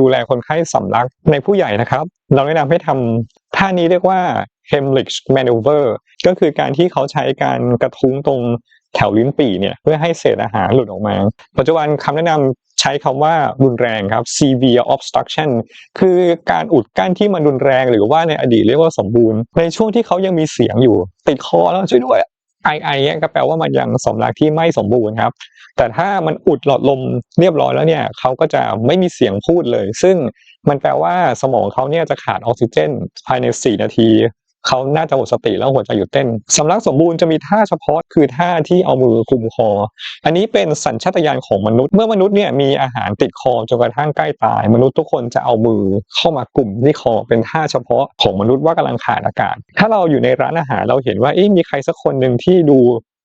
ดูแลคนไข้สำลักในผู้ใหญ่นะครับ เราแนะนำให้ทำท่านี้เรียกว่า Heimlich maneuver ก็คือการที่เขาใช้การกระทุ้งตรงแถวลิ้นปี่เนี่ยเพื่อให้เศษอาหารหลุดออกมา ปัจจุบันคำแนะนำใช้คำว่ารุนแรงครับ severe obstruction คือการอุดกั้นที่มันรุนแรงหรือว่าในอดีตเรียกว่าสมบูรณ์ ในช่วงที่เขายังมีเสียงอยู่ ติดคอแล้วช่วยด้วย ไอไอเนี่ยก็แปลว่ามันยังสมรักที่ไม่สมบูรณ์ครับ แต่ถ้ามันอุดหลอดลมเรียบร้อยแล้วเนี่ยเขาก็จะไม่มีเสียงพูดเลย ซึ่งมันแปลว่าสมองเขาเนี่ยจะขาดออกซิเจนภายใน 4 นาที เขาน่าจะหมดสติแล้วหัวใจหยุดเต้นสำลักสมบูรณ์จะมีท่าเฉพาะคือท่าที่เอามือคุมคอ อันนี้เป็นสัญชาตญาณของมนุษย์ เมื่อมนุษย์เนี่ยมีอาหารติดคอจนกระทั่งใกล้ตาย มนุษย์ทุกคนจะเอามือเข้ามากลุ่มที่คอเป็นท่าเฉพาะของมนุษย์ว่ากำลังขาดอากาศ ถ้าเราอยู่ในร้านอาหารเราเห็นว่าเอ๊ะมีใครสักคนหนึ่งที่ดู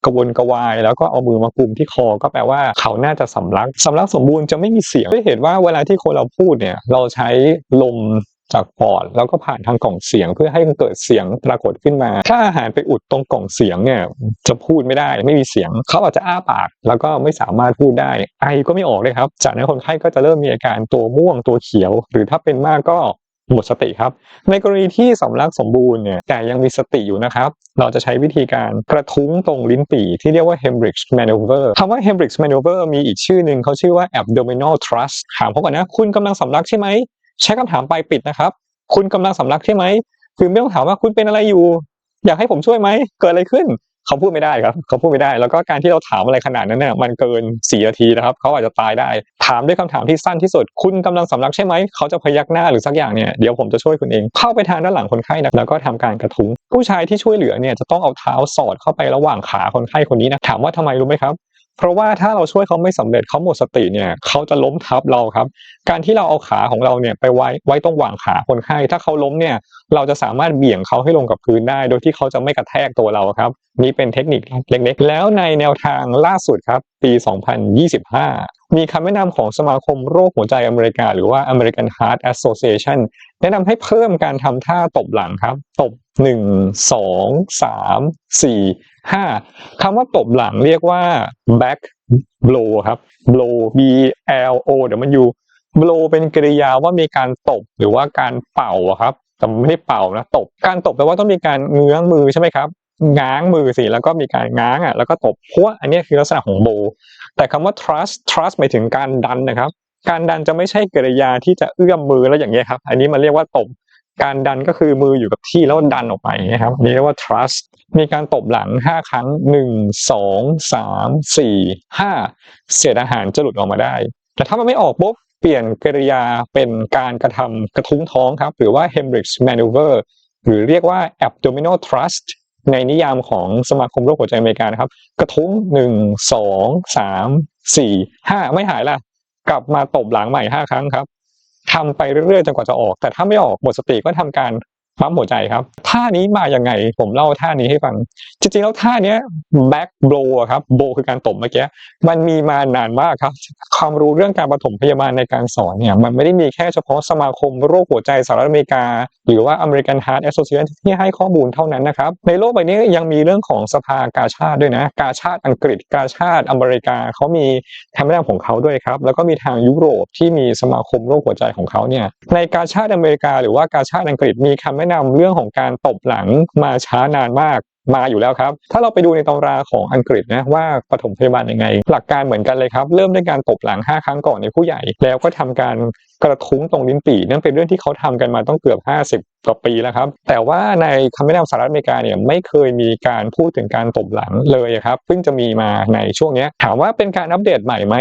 กระวนกระวาย แล้วก็เอามือมากลุ่มที่คอก็แปลว่าเขาน่าจะสำลักสำลักสมบูรณ์จะไม่มีเสียงไม่เห็นว่าเวลาที่คนเราพูดเนี่ยเราใช้ลม จากปอดแล้วก็ผ่านทางกล่องเสียงเพื่อให้มันเกิดเสียงปรากฏขึ้นมา ถ้าอาหารไปอุดตรงกล่องเสียงเนี่ยจะพูดไม่ได้ไม่มีเสียง เขาอาจจะอ้าปาก แล้วก็ไม่สามารถพูดได้ ไอก็ไม่ออกเลยครับ จากนั้นคนไข้ก็จะเริ่มมีอาการตัวม่วงตัวเขียว หรือถ้าเป็นมากก็หมดสติครับ ในกรณีที่สำลักสมบูรณ์เนี่ยแต่ยังมีสติอยู่นะครับ เราจะใช้วิธีการกระทุ้งตรงลิ้นปี่ที่เรียกว่า Hemrich maneuver คำว่า Hemrich maneuver มีอีกชื่อหนึ่งเขาชื่อว่า abdominal thrust ถามเขาก่อนนะ คุณกำลังสำลักใช่ไหม ใช้คำถามปลายปิดนะครับ คุณกำลังสำลักใช่ไหมคือไม่ต้องถามว่าคุณเป็นอะไรอยู่ อยากให้ผมช่วยไหมเกิดอะไรขึ้นเขาพูดไม่ได้ครับเขาพูดไม่ได้ แล้วก็การที่เราถามอะไรขนาดนั้นเนี่ยมันเกินสี่นาทีนะครับเขาอาจจะตายได้ ถามด้วยคำถามที่สั้นที่สุด คุณกำลังสำลักใช่ไหมเขาจะพยักหน้าหรือสักอย่างเนี่ยเดี๋ยวผมจะช่วยคุณเองเข้าไปทางด้านหลังคนไข้นะแล้วก็ทำการกระทุ้งผู้ชายที่ช่วยเหลือเนี่ยจะต้องเอาเท้าสอดเข้าไประหว่างขาคนไข้คนนี้นะถามว่าทำไมรู้ไหมครับ เพราะว่าถ้าเราช่วยเขาไม่สำเร็จเขาหมดสติเนี่ยเขาจะล้มทับเราครับ การที่เราเอาขาของเราเนี่ยไปไว้ไว้ตรงหว่างขาคนไข้ ถ้าเขาล้มเนี่ยเราจะสามารถเบี่ยงเขาให้ลงกับพื้นได้ โดยที่เขาจะไม่กระแทกตัวเราครับนี่เป็นเทคนิคเล็กๆ แล้วในแนวทางล่าสุดครับ ปี 2025 มีคำแนะนำของสมาคมโรคหัวใจอเมริกา หรือว่า American Heart Association แนะนำให้เพิ่มการทำท่าตบหลังครับ ตบ 1 2 3 4 5คำว่าตบหลังเรียกว่า back blow ครับ blow b l o เดี๋ยวมันอยู่ blow เป็นกริยาว่ามีการตบหรือว่าการเป่าครับแต่ไม่ได้เป่านะตบ การตบแปลว่าต้องมีการเงื้อมือใช่ไหมครับ ง้างมือสิแล้วก็มีการง้างอะแล้วก็ตบเพราะว่าอันนี้คือลักษณะของโบ แต่คำว่า trust trust หมายถึงการดันนะครับ การดันจะไม่ใช่กริยาที่จะเอื้อมมือแล้วอย่างเงี้ยครับ อันนี้มันเรียกว่าตบการดันก็คือมืออยู่กับที่แล้วดันออกไปนะครับนนี้เรียกว่า trust มีการตบหลัง 5 ครั้ง 1 2 3 4 5 เศษอาหารจะหลุดออกมาได้ แต่ถ้ามันไม่ออกปุ๊บเปลี่ยนกริยาเป็นการกระทำกระทุ้งท้องครับ หรือว่า Hemrich maneuver หรือเรียกว่า abdominal thrust ในนิยามของสมาคมโรคหัวใจอเมริกานะครับ กระทุ้งหนึ่งสองสามสี่ห้าไม่หายล่ะ กลับมาตบหลังใหม่ห้าครั้งครับทำไปเรื่อยๆจนกว่าจะออก แต่ถ้าไม่ออกหมดสติก็ทำการ ปั๊มหัวใจครับท่านี้มาอย่างไง ผมเล่าท่านี้ให้ฟัง จริงๆแล้วท่านี้ย back blow ครับ blow คือการตบเมื่อกี้มันมีมานานมากครับ ความรู้เรื่องการปฐมพยาบาลในการสอนเนี่ยมันไม่ได้มีแค่เฉพาะสมาคมโรคหัวใจสหรัฐอเมริกา หรือว่า American Heart Association ที่ให้ข้อมูลเท่านั้นนะครับ ในโลกใบนี้ยังมีเรื่องของสภากาชาติด้วยนะ กาชาติอังกฤษ กาชาติอเมริกาเขามีคำแนะนำของเขาด้วยครับ แล้วก็มีทางยุโรปที่มีสมาคมโรคหัวใจของเขาเนี่ยในกาชาติอเมริกา หรือว่ากาชาติอังกฤษมีคำแนะนำเรื่องของการตบหลังมาช้านานมากมาอยู่แล้วครับ ถ้าเราไปดูในตำราของอังกฤษนะว่าปฐมพยาบาลยังไง หลักการเหมือนกันเลยครับ เริ่มด้วยการตบหลัง 5 ครั้งก่อนในผู้ใหญ่ แล้วก็ทำการกระทุ้งตรงลิ้นปี่นั่นเป็นเรื่องที่เขาทำกันมาต้องเกือบ 50กว่าปีแล้วครับ แต่ว่าในคำแนะนำสหรัฐอเมริกาเนี่ยไม่เคยมีการพูดถึงการตบหลังเลยครับเพิ่งจะมีมาในช่วงนี้ถามว่าเป็นการอัปเดตใหม่ไหม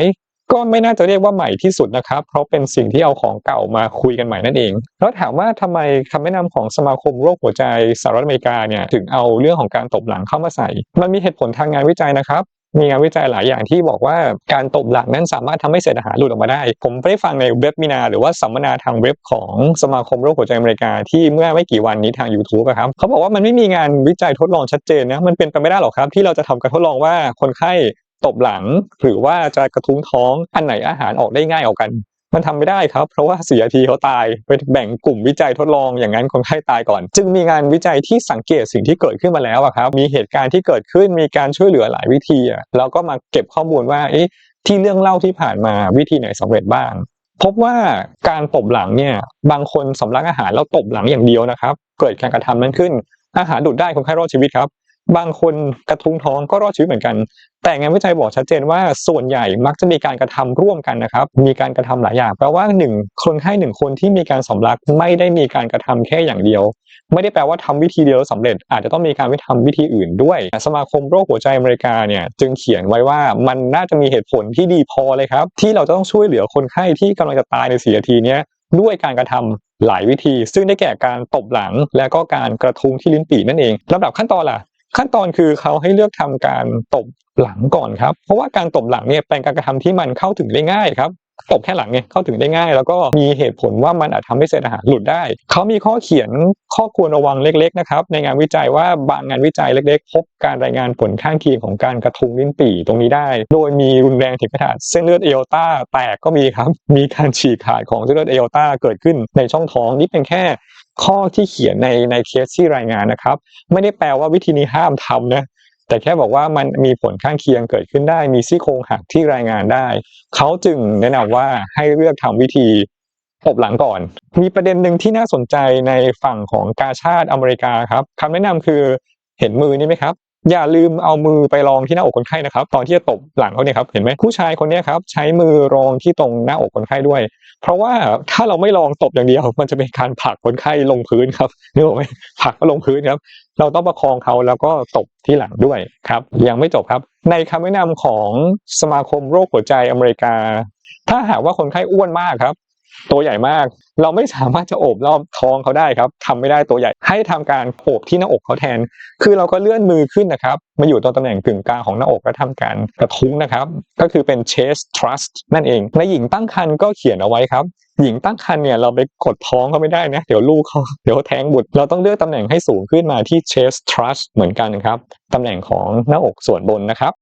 ก็ไม่น่าจะเรียกว่าใหม่ที่สุดนะครับ เพราะเป็นสิ่งที่เอาของเก่ามาคุยกันใหม่นั่นเอง แล้วถามว่าทำไมคำแนะนำของสมาคมโรคหัวใจสหรัฐอเมริกาเนี่ยถึงเอาเรื่องของการตบหลังเข้ามาใส่ มันมีเหตุผลทางงานวิจัยนะครับมีงานวิจัยหลายอย่างที่บอกว่าการตบหลังนั้นสามารถทำให้เศษอาหารหลุดออกมาได้ ผมได้ฟังในเว็บมินาหรือว่าสัมมนาทางเว็บของสมาคมโรคหัวใจอเมริกาที่เมื่อไม่กี่วันนี้ทาง YouTube อะครับเขาบอกว่ามันไม่มีงานวิจัยทดลองชัดเจนนะมันเป็นไปไม่ได้หรอกครับ ที่เราจะทำการทดลองว่าคนไข้ ตบหลังหรือว่าจะกระทุ้งท้องอันไหนอาหารออกได้ง่ายออกกัน มันทำไม่ได้ครับ เพราะว่าเสียทีเขาตายไปแบ่งกลุ่มวิจัยทดลองอย่างนั้นคนไข้ตายก่อน จึงมีงานวิจัยที่สังเกตสิ่งที่เกิดขึ้นมาแล้วครับ มีเหตุการณ์ที่เกิดขึ้นมีการช่วยเหลือหลายวิธีแล้วก็มาเก็บข้อมูลว่าเอ๊ะที่เรื่องเล่าที่ผ่านมาวิธีไหนสำเร็จบ้าง พบว่าการตบหลังเนี่ยบางคนสำลักอาหารแล้วตบหลังอย่างเดียวนะครับ เกิดการกระทำนั้นขึ้นอาหารดูดได้คนไข้รอดชีวิตครับ บางคนกระทุ้งท้องก็รอดชีวิตเหมือนกัน แต่งานวิจัยบอกชัดเจนว่าส่วนใหญ่มักจะมีการกระทำร่วมกันนะครับ มีการกระทำหลายอย่างแปลว่าหนึ่งคนไข้หนึ่งคนที่มีการสำลักไม่ได้มีการกระทำแค่อย่างเดียว ไม่ได้แปลว่าทำวิธีเดียวแล้วสำเร็จ อาจจะต้องมีการไปทำวิธีอื่นด้วย สมาคมโรคหัวใจอเมริกาเนี่ยจึงเขียนไว้ว่ามันน่าจะมีเหตุผลที่ดีพอเลยครับ ที่เราจะต้องช่วยเหลือคนไข้ที่กำลังจะตายในสี่นาทีเนี้ยด้วยการกระทำหลายวิธี ซึ่งได้แก่การตบหลัง และก็การกระทุ้งที่ลิ้นปี่นั่นเองลำดับขั้นตอนล่ะ ขั้นตอนคือเขาให้เลือกทำการตบหลังก่อนครับ เพราะว่าการตบหลังเนี่ยเป็นการกระทำที่มันเข้าถึงได้ง่ายครับตบแค่หลังเนี่ยเข้าถึงได้ง่าย แล้วก็มีเหตุผลว่ามันอาจทำให้เศษอาหารหลุดได้ เขามีข้อเขียนข้อควรระวังเล็กๆนะครับในงานวิจัยว่าบางงานวิจัยเล็กๆ พบการรายงานผลข้างเคียงของการกระทุ้งลิ้นปี่ตรงนี้ได้ โดยมีรุนแรงถึงขนาดเส้นเลือดเอโอต้าแตกก็มีครับ มีการฉีกขาดของเส้นเลือดเอโอต้าเกิดขึ้นในช่องท้องนี่เป็นแค่ ข้อที่เขียนในในเคสที่รายงานนะครับ ไม่ได้แปลว่าวิธีนี้ห้ามทำนะแต่แค่บอกว่ามันมีผลข้างเคียงเกิดขึ้นได้ มีซี่โครงหักที่รายงานได้ เขาจึงแนะนำว่าให้เลือกทำวิธีอบหลังก่อน มีประเด็นหนึ่งที่น่าสนใจในฝั่งของกาชาติอเมริกาครับคำแนะนำคือเห็นมือนี่ไหมครับ อย่าลืมเอามือไปรองที่หน้าอกคนไข้นะครับ ตอนที่จะตบหลังเขาเนี่ยครับเห็นไหมผู้ชายคนนี้ครับใช้มือรองที่ตรงหน้าอกคนไข้ด้วย เพราะว่าถ้าเราไม่ลองตบอย่างเดียว มันจะเป็นการผลักคนไข้ลงพื้นครับนึกออกไหมผลักก็ลงพื้นครับ เราต้องประคองเขาแล้วก็ตบที่หลังด้วยครับ ยังไม่จบครับ ในคำแนะนำของสมาคมโรคหัวใจอเมริกา ถ้าหากว่าคนไข้อ้วนมากครับ ตัวใหญ่มาก เราไม่สามารถจะโอบรอบท้องเขาได้ครับทำไม่ได้ตัวใหญ่ให้ทำการโอบที่หน้าอกเขาแทน คือเราก็เลื่อนมือขึ้นนะครับ มาอยู่ตรงตำแหน่งกึ่งกลางของหน้าอกแล้วทำการกระทุ้งนะครับ ก็คือเป็น chest thrust นั่นเองในหญิงตั้งครรภ์ก็เขียนเอาไว้ครับ หญิงตั้งครรภ์เนี่ยเราไปกดท้องเขาไม่ได้นะ เดี๋ยวลูกเขาเดี๋ยวแท้งบุตร เราต้องเลือกตำแหน่งให้สูงขึ้นมาที่ chest thrust เหมือนกันครับตำแหน่งของหน้าอกส่วนบนนะครับ